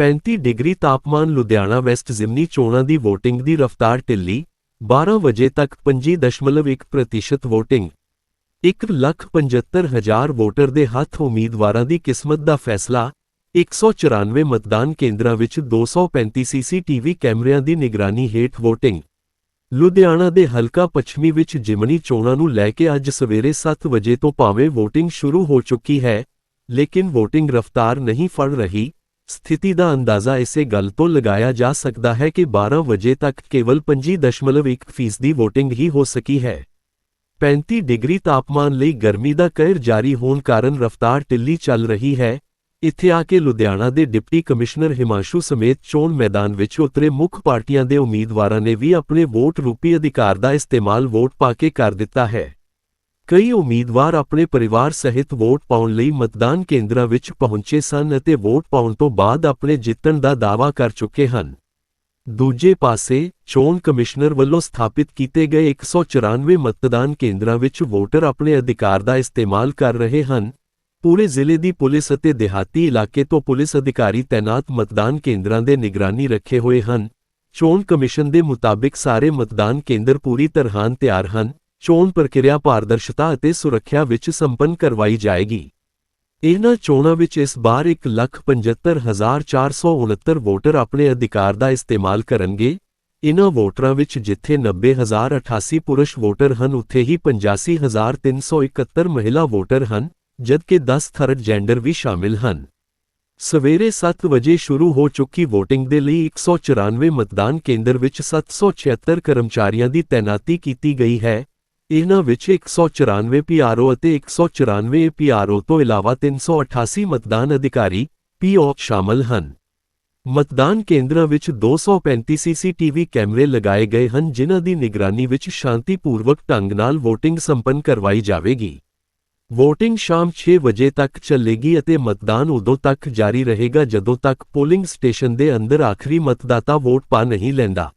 35 degree ਤਾਪਮਾਨ Ludhiana West ਜ਼ਿਮਨੀ ਚੋਣਾਂ ਦੀ VOTING ਦੀ ਰਫ਼ਤਾਰ ਢਿੱਲੀ 12 ਵਜੇ ਤੱਕ 5.1% VOTING 1,75,000 ਵੋਟਰ ਦੇ ਹੱਥ ਉਮੀਦਵਾਰਾਂ ਦੀ ਕਿਸਮਤ ਦਾ ਫੈਸਲਾ 194 ਮਤਦਾਨ ਕੇਂਦਰਾਂ ਵਿੱਚ 235 ਸੀਸੀਟੀਵੀ ਕੈਮਰਿਆਂ ਦੀ ਨਿਗਰਾਨੀ ਹੇਠ VOTING ਲੁਧਿਆਣਾ ਦੇ ਹਲਕਾ ਪੱਛਮੀ ਵਿੱਚ ਜਿਮਨੀ ਚੋਣਾਂ ਨੂੰ ਲੈ ਕੇ ਅੱਜ ਸਵੇਰੇ 7 ਵਜੇ ਤੋਂ ਭਾਵੇਂ VOTING ਸ਼ੁਰੂ ਹੋ ਚੁੱਕੀ ਹੈ ਲੇਕਿਨ VOTING ਰਫ਼ਤਾਰ ਨਹੀਂ ਫੜ ਰਹੀ। ਸਥਿਤੀ ਦਾ ਅੰਦਾਜ਼ਾ ਇਸੇ ਗੱਲ ਤੋਂ ਲਗਾਇਆ ਜਾ ਸਕਦਾ ਹੈ ਕਿ 12 ਵਜੇ ਤੱਕ ਕੇਵਲ 5.1% ਫੀਸਦੀ VOTING ਹੀ ਹੋ ਸਕੀ ਹੈ। 35 ਡਿਗਰੀ ਤਾਪਮਾਨ ਲਈ ਗਰਮੀ ਦਾ ਕਹਿਰ ਜਾਰੀ ਹੋਣ ਕਾਰਨ ਰਫ਼ਤਾਰ ਢਿੱਲੀ ਚੱਲ ਰਹੀ ਹੈ। ਇੱਥੇ ਆ ਕੇ ਲੁਧਿਆਣਾ ਦੇ ਡਿਪਟੀ ਕਮਿਸ਼ਨਰ ਹਿਮਾਂਸ਼ੂ ਸਮੇਤ ਚੋਣ ਮੈਦਾਨ ਵਿੱਚ ਉਤਰੇ ਮੁੱਖ ਪਾਰਟੀਆਂ ਦੇ ਉਮੀਦਵਾਰਾਂ ਨੇ ਵੀ ਆਪਣੇ ਵੋਟ ਰੂਪੀ ਅਧਿਕਾਰ ਦਾ ਇਸਤੇਮਾਲ ਵੋਟ ਪਾ ਕੇ ਕਰ ਦਿੱਤਾ ਹੈ। ਕਈ ਉਮੀਦਵਾਰ ਆਪਣੇ ਪਰਿਵਾਰ ਸਹਿਤ ਵੋਟ ਪਾਉਣ ਲਈ ਮਤਦਾਨ ਕੇਂਦਰਾਂ ਵਿੱਚ ਪਹੁੰਚੇ ਸਨ ਅਤੇ ਵੋਟ ਪਾਉਣ ਤੋਂ ਬਾਅਦ ਆਪਣੇ ਜਿੱਤਣ ਦਾ ਦਾਅਵਾ ਕਰ ਚੁੱਕੇ ਹਨ। ਦੂਜੇ ਪਾਸੇ, ਚੋਣ ਕਮਿਸ਼ਨਰ ਵੱਲੋਂ ਸਥਾਪਿਤ ਕੀਤੇ ਗਏ 194 ਮਤਦਾਨ ਕੇਂਦਰਾਂ ਵਿੱਚ ਵੋਟਰ ਆਪਣੇ ਅਧਿਕਾਰ ਦਾ ਇਸਤੇਮਾਲ ਕਰ ਰਹੇ ਹਨ। ਪੂਰੇ ਜ਼ਿਲ੍ਹੇ ਦੀ ਪੁਲਿਸ ਅਤੇ ਦਿਹਾਤੀ ਇਲਾਕੇ ਤੋਂ ਪੁਲਿਸ ਅਧਿਕਾਰੀ ਤੈਨਾਤ ਮਤਦਾਨ ਕੇਂਦਰਾਂ ਦੇ ਨਿਗਰਾਨੀ ਰੱਖੇ ਹੋਏ ਹਨ। ਚੋਣ ਕਮਿਸ਼ਨ ਦੇ ਮੁਤਾਬਿਕ ਸਾਰੇ ਮਤਦਾਨ ਕੇਂਦਰ ਪੂਰੀ ਤਰ੍ਹਾਂ ਤਿਆਰ ਹਨ। ਚੋਣ ਪ੍ਰਕਿਰਿਆ ਪਾਰਦਰਸ਼ਤਾ ਅਤੇ ਸੁਰੱਖਿਆ ਵਿੱਚ ਸੰਪੰਨ ਕਰਵਾਈ ਜਾਏਗੀ। ਇਹਨਾਂ ਚੋਣਾਂ ਵਿੱਚ ਇਸ ਵਾਰ 175469 ਵੋਟਰ ਆਪਣੇ ਅਧਿਕਾਰ ਦਾ ਇਸਤੇਮਾਲ ਕਰਨਗੇ। ਇਨ੍ਹਾਂ ਵੋਟਰਾਂ ਵਿੱਚ ਜਿੱਥੇ 90088 ਪੁਰਸ਼ ਵੋਟਰ ਹਨ, ਉੱਥੇ ਹੀ 85371 ਮਹਿਲਾ ਵੋਟਰ ਹਨ, ਜਦਕਿ 10 ਥਰਡ ਜੈਂਡਰ ਵੀ ਸ਼ਾਮਿਲ ਹਨ। ਸਵੇਰੇ 7 ਵਜੇ ਸ਼ੁਰੂ ਹੋ ਚੁੱਕੀ VOTING ਦੇ ਲਈ 194 ਮਤਦਾਨ ਕੇਂਦਰ ਵਿੱਚ 776 ਕਰਮਚਾਰੀਆਂ ਦੀ ਤੈਨਾਤੀ ਕੀਤੀ ਗਈ ਹੈ। ਇਹਨਾਂ ਵਿੱਚ 194 PRO ਅਤੇ 194 PRO ਤੋਂ ਇਲਾਵਾ 388 ਮਤਦਾਨ ਅਧਿਕਾਰੀ PO ਸ਼ਾਮਲ ਹਨ। ਮਤਦਾਨ ਕੇਂਦਰਾਂ ਵਿੱਚ 235 ਸੀਸੀਟੀਵੀ ਕੈਮਰੇ ਲਗਾਏ ਗਏ ਹਨ, ਜਿਨ੍ਹਾਂ ਦੀ ਨਿਗਰਾਨੀ ਵਿੱਚ ਸ਼ਾਂਤੀਪੂਰਵਕ ਢੰਗ ਨਾਲ VOTING ਸੰਪੰਨ ਕਰਵਾਈ ਜਾਵੇਗੀ। VOTING ਸ਼ਾਮ 6 ਵਜੇ ਤੱਕ ਚੱਲੇਗੀ ਅਤੇ ਮਤਦਾਨ ਉਦੋਂ ਤੱਕ ਜਾਰੀ ਰਹੇਗਾ ਜਦੋਂ ਤੱਕ ਪੋਲਿੰਗ ਸਟੇਸ਼ਨ ਦੇ ਅੰਦਰ ਆਖਰੀ ਮਤਦਾਤਾ ਵੋਟ ਪਾ ਨਹੀਂ ਲੈਂਦਾ।